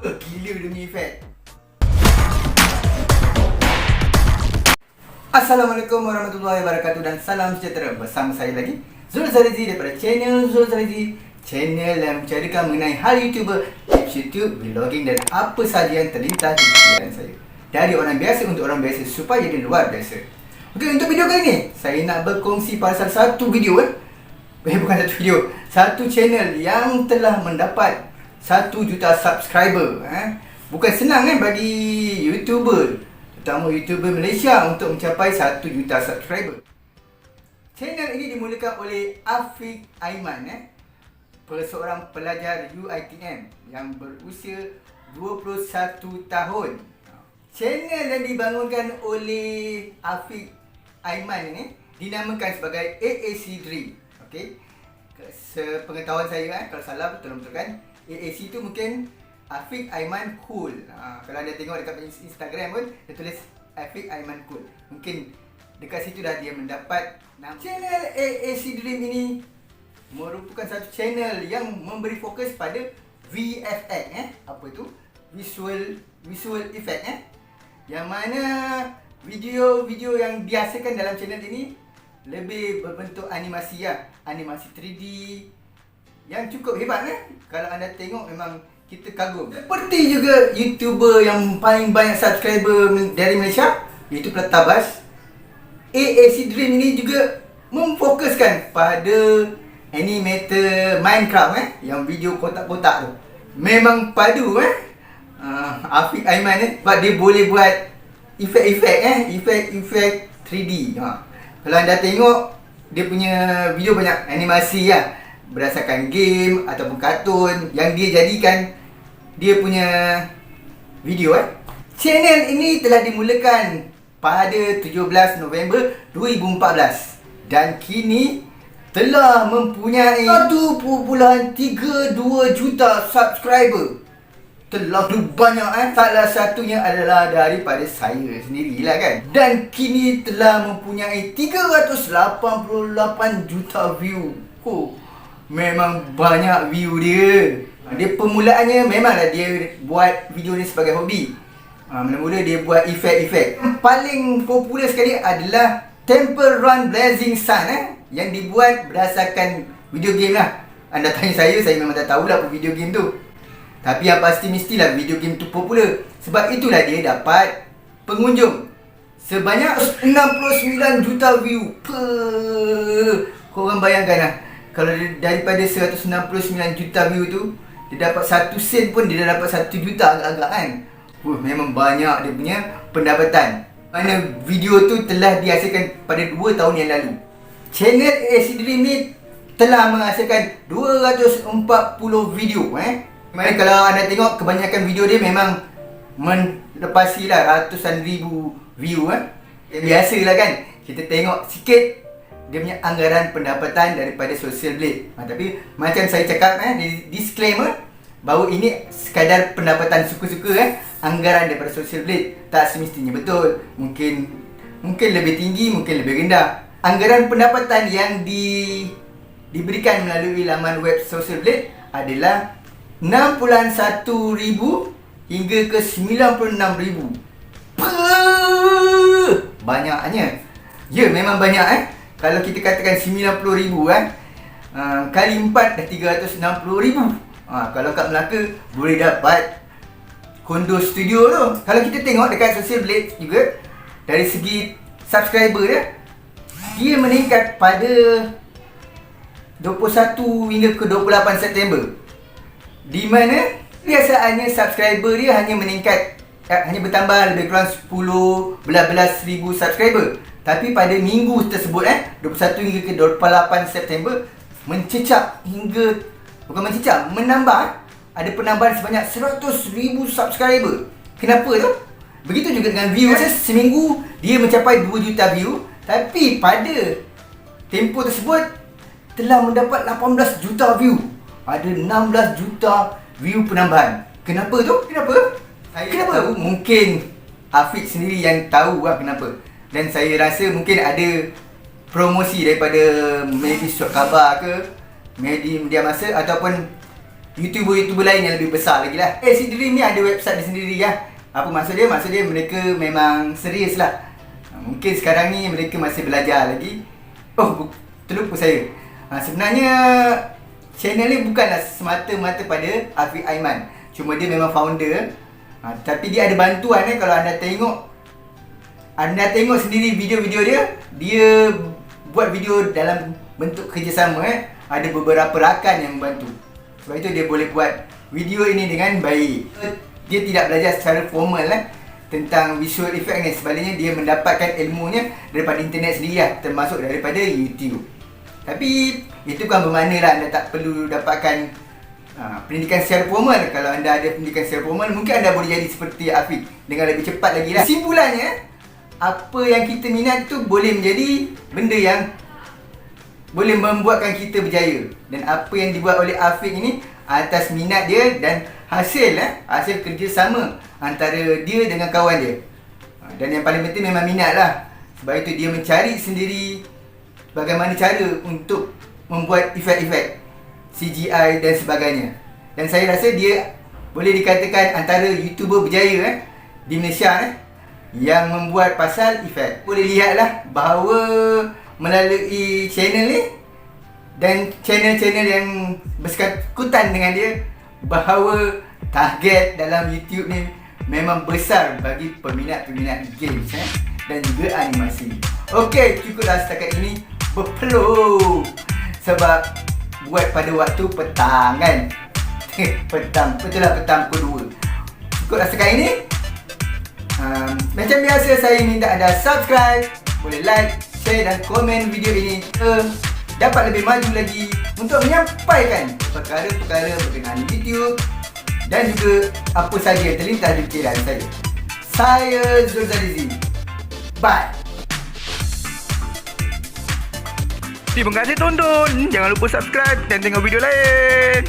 Eh, Gila dia punya efek. Assalamualaikum warahmatullahi wabarakatuh dan salam sejahtera bersama saya lagi Zul Zalizi daripada channel Zul Zalizi Channel yang membicarakan mengenai hal YouTuber, tips YouTube, vlogging dan apa sahaja yang terlintas di pikiran saya. Dari orang biasa untuk orang biasa supaya jadi luar biasa. Okey untuk video kali ni saya nak berkongsi pasal satu video eh? Eh bukan satu video. Satu channel yang telah mendapat 1 juta subscriber eh. Bukan senang kan bagi YouTuber. Terutama YouTuber Malaysia untuk mencapai 1 juta subscriber. Channel ini dimulakan oleh Afiq Aiman eh. Seorang pelajar UiTM yang berusia 21 tahun. Channel yang dibangunkan oleh Afiq Aiman ini dinamakan sebagai AAC Dream Okey? Sepengetahuan saya eh, kalau salah tolong betulkan AAC tu mungkin Afiq Aiman Cool. Ha, kalau anda tengok dekat Instagram pun dia tulis Afiq Aiman Cool. Mungkin dekat situ dah dia mendapat nama channel AAC Dream ini merupakan satu channel yang memberi fokus pada VFX eh. Apa tu? Visual visual effect eh. Yang mana video-video yang dihasilkan dalam channel ini lebih berbentuk animasi ya, animasi 3D, yang cukup hebat eh. Kalau anda tengok memang kita kagum. Seperti juga YouTuber yang paling banyak subscriber dari Malaysia, iaitu Platabas. AAC Dream ini juga memfokuskan pada animator Minecraft eh, yang video kotak-kotak tu. Memang padu eh. Uh, Afiq Aiman eh, sebab dia boleh buat efek-efek eh, efek-efek 3D. Ha. Kalau anda tengok dia punya video banyak animasi lah berdasarkan game ataupun kartun yang dia jadikan dia punya video eh. Channel ini telah dimulakan pada 17 November 2014 dan kini telah mempunyai 1.32 juta subscriber. Terlalu banyak eh. Salah satunya adalah daripada saya sendirilah kan. Dan kini telah mempunyai 388 juta view. Oh, memang banyak view dia. Ha, Dia permulaannya memanglah dia buat video ni sebagai hobi. Ha, mula-mula dia buat efek-efek. Paling popular sekali adalah Temple Run Blazing Sun eh yang dibuat berdasarkan video game lah. Anda tanya saya, saya memang tak tahulah apa video game tu. Tapi yang pasti mestilah video game tu popular. Sebab itulah dia dapat pengunjung sebanyak 69 juta view. Per. Korang bayangkan lah kalau dia- daripada 169 juta view tu dia dapat satu sen pun dia dah dapat satu juta agak-agak kan? Wah, memang banyak dia punya pendapatan. Mana video tu telah dihasilkan pada 2 tahun yang lalu. Channel AC Dream ni telah menghasilkan 240 video eh? Mana kalau anda tengok kebanyakan video dia memang melepasi lah ratusan ribu view eh? Biasalah kan? Kita tengok sikit dia punya anggaran pendapatan daripada Social Blade. Ha, tapi macam saya cakap eh di disclaimer bahawa ini sekadar pendapatan suka-suka eh anggaran daripada Social Blade tak semestinya betul. Mungkin mungkin lebih tinggi, mungkin lebih rendah. Anggaran pendapatan yang di diberikan melalui laman web Social Blade adalah 61,000 hingga ke 96,000. Puh, Banyaknya. Ya, memang banyak eh. Kalau kita katakan 90,000 kan. Uh, kali 4 dah 360,000. Ha, kalau kat Melaka boleh dapat kondo studio tu. Kalau kita tengok dekat Social Blade juga dari segi subscriber dia dia meningkat pada 21 hingga ke 28 September. Di mana biasaannya subscriber dia hanya meningkat eh, hanya bertambah lebih kurang 10 belas-belas ribu subscriber. Tapi pada minggu tersebut eh 21 hingga ke 28 September mencecap hingga bukan mencecap menambah ada penambahan sebanyak 100 ribu subscriber. Kenapa tu? Begitu juga dengan view eh. Seminggu dia mencapai 2 juta view tapi pada tempoh tersebut telah mendapat 18 juta view. Ada 16 juta view penambahan. Kenapa tu? Kenapa? Saya kenapa? Tahu, mungkin Afiq sendiri yang tahu lah kenapa. Dan saya rasa mungkin ada promosi daripada maybe surat khabar ke, media media masa ataupun YouTuber-YouTuber lain yang lebih besar lagi lah. Eh si Dream ni ada website dia sendiri lah Apa maksud dia? Maksud dia mereka memang serius lah. Mungkin sekarang ni mereka masih belajar lagi. Oh, terlupa saya. Ha, Sebenarnya channel ni bukanlah semata-mata pada Afiq Aiman. Cuma dia memang founder. Ha, Tapi dia ada bantuan eh kalau anda tengok anda tengok sendiri video-video dia Dia buat video dalam bentuk kerjasama eh. Ada beberapa rakan yang membantu. Sebab itu dia boleh buat video ini dengan baik. Dia tidak belajar secara formal eh Tentang visual effect ni. Sebaliknya dia mendapatkan ilmunya daripada internet sendiri lah Termasuk daripada YouTube. Tapi itu kan bermakna lah anda tak perlu dapatkan Ha, pendidikan secara formal. Kalau anda ada pendidikan secara formal Mungkin anda boleh jadi seperti Afiq Dengan lebih cepat lagi lah. Kesimpulannya Apa yang kita minat tu Boleh menjadi benda yang Boleh membuatkan kita berjaya. Dan apa yang dibuat oleh Afiq ini Atas minat dia Dan hasil eh, Hasil kerjasama Antara dia dengan kawan dia. Ha, Dan yang paling penting memang minat lah. Sebab itu dia mencari sendiri Bagaimana cara untuk Membuat efek-efek CGI dan sebagainya. Dan saya rasa dia boleh dikatakan antara YouTuber berjaya eh di Malaysia eh yang membuat pasal efek. Boleh lihatlah bahawa melalui channel ni dan channel-channel yang bersekutan dengan dia bahawa target dalam YouTube ni memang besar bagi peminat-peminat games eh dan juga animasi. Okey, cukuplah setakat ini. Berpeluh sebab buat pada waktu petang kan? Petang. Betul lah petang pukul 2 cukuplah sekali ni um, macam biasa saya minta anda subscribe boleh like share dan komen video ini uh, dapat lebih maju lagi untuk menyampaikan perkara-perkara berkenaan YouTube dan juga apa saja yang terlintas di fikiran saya saya Zul Zalizi bye Terima kasih tonton. Jangan lupa subscribe dan tengok video lain.